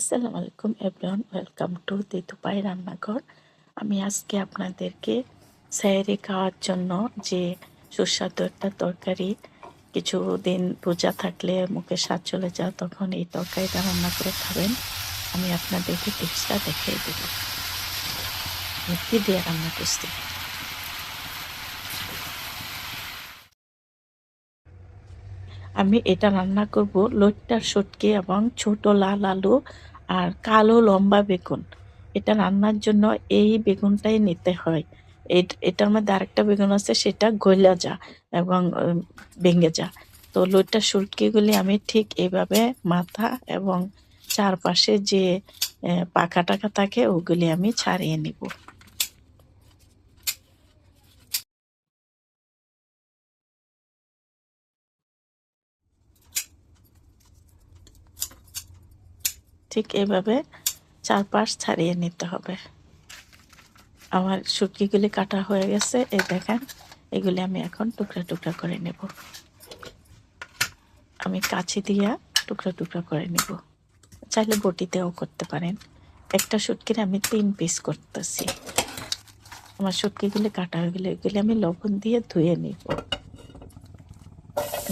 আসসালামু আলাইকুম everyone welcome to তেতুপাই রান্নাঘর আমি আজকে আপনাদেরকে স্যারে খাওয়ার জন্য যে সুস্বাদু একটা তরকারি, কিছু দিন পূজা থাকলে মুখে স্বাদ চলে যায় তখন এই তরকারিটা রান্না করে খাবেন। আমি আপনাদেরকে টিপসটা দেখিয়ে দেব। কী দিয়ে রান্না করছি। আমি এটা রান্না করব লইট্টার সটকি এবং ছোট লাল আলু আর কালো লম্বা বেগুন। এটা রান্নার জন্য এই বেগুনটাই নিতে হয়। এটার মধ্যে আরেকটা বেগুন আছে, সেটা গইলা যা এবং ভেঙে যা। তো লইট্টার সুটকিগুলি আমি ঠিক এইভাবে মাথা এবং চারপাশে যে পাখা টাকা থাকে, ওগুলি আমি ছাড়িয়ে নিব। ঠিক এভাবে চারপাশ ছাড়িয়ে নিতে হবে। আমার শুটকিগুলি কাটা হয়ে গেছে, এই দেখেন, এগুলি আমি এখন টুকরা টুকরা করে নেব। আমি কাছি দিয়া টুকরা টুকরা করে নেব। চাইলে বটিতেও করতে পারেন। একটা শুটকির আমি তিন পিস করতেছি। আমার শুটকিগুলি কাটা হয়ে গেলে এগুলি আমি লবণ দিয়ে ধুয়ে নিব।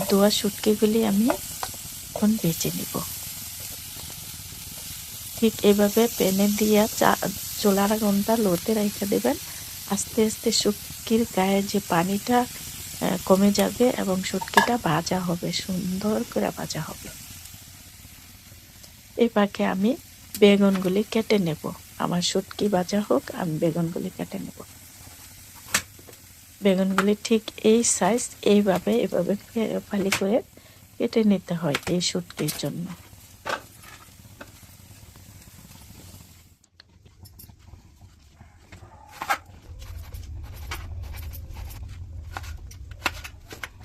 ধোয়া শুটকিগুলি আমি এখন বেছে নিব। ঠিক এভাবে প্যানে দিয়া চা চোলার আগুনটা লোতে রেখে দেবেন। আস্তে আস্তে শুটকির গায়ে যে পানিটা কমে যাবে এবং শুটকিটা ভাজা হবে, সুন্দর করে ভাজা হবে। এই পাকে আমি বেগুনগুলি কেটে নেব। আমার শুটকি ভাজা হোক, আমি বেগুনগুলি কেটে নেব। বেগুনগুলি ঠিক এই সাইজ এইভাবে, এভাবে ফালি করে কেটে নিতে হয় এই শুটকির জন্য।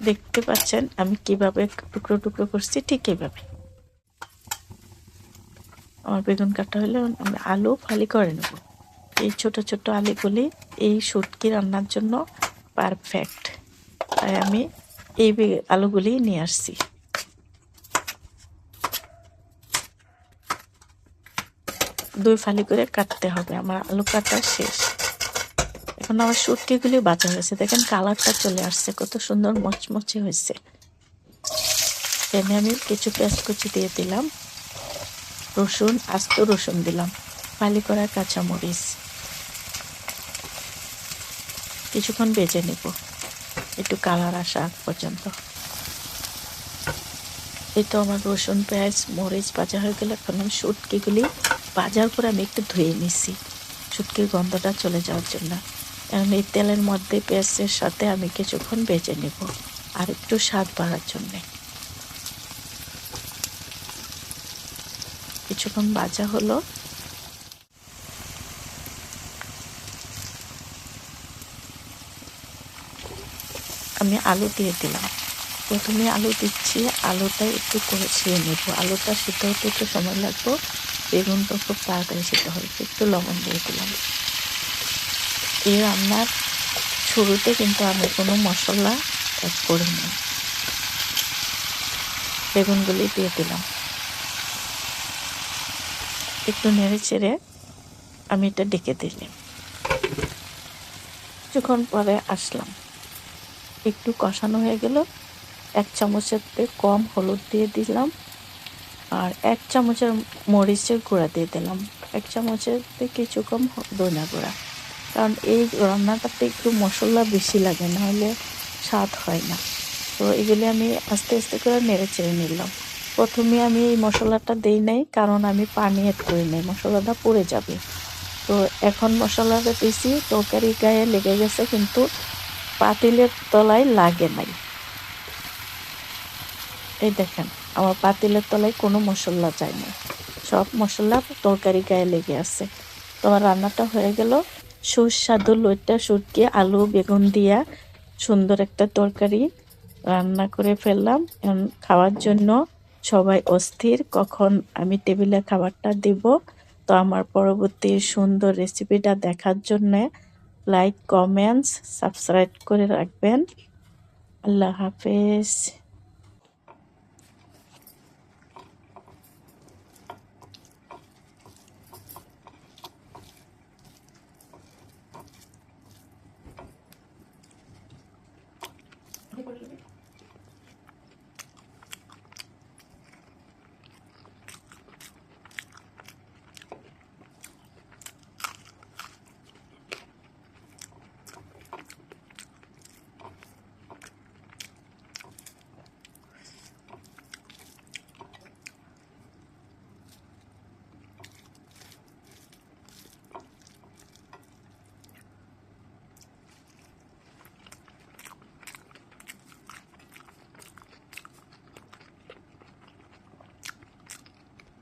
দেখতে পাচ্ছেন আমি কীভাবে টুকরো টুকরো করছি, ঠিক এইভাবে। আমার বেগুন কাটা হলে আমি আলু ফালি করে নেব। এই ছোট ছোট আলুগুলি এই সুটকি রান্নার জন্য পারফেক্ট তাই আমি এই আলুগুলি নিয়ে আসছি। দুই ফালি করে কাটতে হবে, আমার আলু কাটা শেষ। এখন আমার শুটকিগুলি বাঁচা হয়েছে। দেখেন কালারটা চলে আসছে, কত সুন্দর মচমচে হয়েছে। এনে আমি কিছু পেঁয়াজ কুচি দিয়ে দিলাম। রসুন, আস্ত রসুন দিলাম। ফালি করা কাঁচামরিচ। কিছুক্ষণ বেজে নেব। একটু কালার আসা পর্যন্ত। এই তো আমার রসুন, পেঁয়াজ, মরিচ ভাজা হয়ে গেলে এখন আমি শুটকিগুলি বাজার করে আমি একটু ধুয়ে নিছি। শুটকির গন্ধটা চলে যাওয়ার জন্য। এই তেলের মধ্যে পেঁয়াজের সাথে আমি কিছুক্ষণ বেজে নেব আর একটু স্বাদ বাড়ার জন্যে। কিছুক্ষণ ভাজা হলো। আমি আলু দিয়ে দিলাম। প্রথমে আলু দিচ্ছি, আলুটা একটু কষিয়ে নেব। আলুটা সিদ্ধ হতে একটু সময় লাগবে। বেগুনটা খুব তাড়াতাড়ি সিদ্ধ হবে একটু লবণ দিয়ে দিলাম। এই রান্নার শুরুতে কিন্তু আমি কোনো মশলা অ্যাড করিনি। বেগুনগুলি দিয়ে দিলাম। একটু নেড়ে চেড়ে আমি এটা ডেকে দিলাম। কিছুক্ষণ পরে আসলাম। একটু কষানো হয়ে গেল। এক চামচের কম হলুদ দিয়ে দিলাম আর এক চামচের মরিচের গুঁড়া দিয়ে দিলাম। এক চামচের কিছু কম ধনিয়া গুঁড়া। কারণ এই রান্নাটাতে একটু মশলা বেশি লাগে, নাহলে স্বাদ হয় না। তো এগুলি আমি আস্তে আস্তে করে নেড়ে চেড়ে নিলাম। প্রথমে আমি এই মশলাটা দিই নাই, কারণ আমি পানি এড করি নাই, মশলাটা পড়ে যাবে। তো এখন মশলাটা দিয়েছি তরকারি গায়ে লেগে গেছে, কিন্তু পাতিলের তলায় লাগে নাই। এই দেখেন, আমার পাতিলের তলায় কোনো মশলা যায় না সব মশলা তরকারি গায়ে লেগে আছে। তোমার রান্নাটা হয়ে গেল। সুস্বাদু লইটা সুটকি আলু, বেগুন দিয়া সুন্দর একটা তরকারি রান্না করে ফেললাম। খাওয়ার জন্য সবাই অস্থির। কখন আমি টেবিলে খাবারটা দিব? তো আমার পরবর্তী সুন্দর রেসিপিটা দেখার জন্য লাইক, কমেন্টস, সাবস্ক্রাইব করে রাখবেন। আল্লাহ হাফেজ।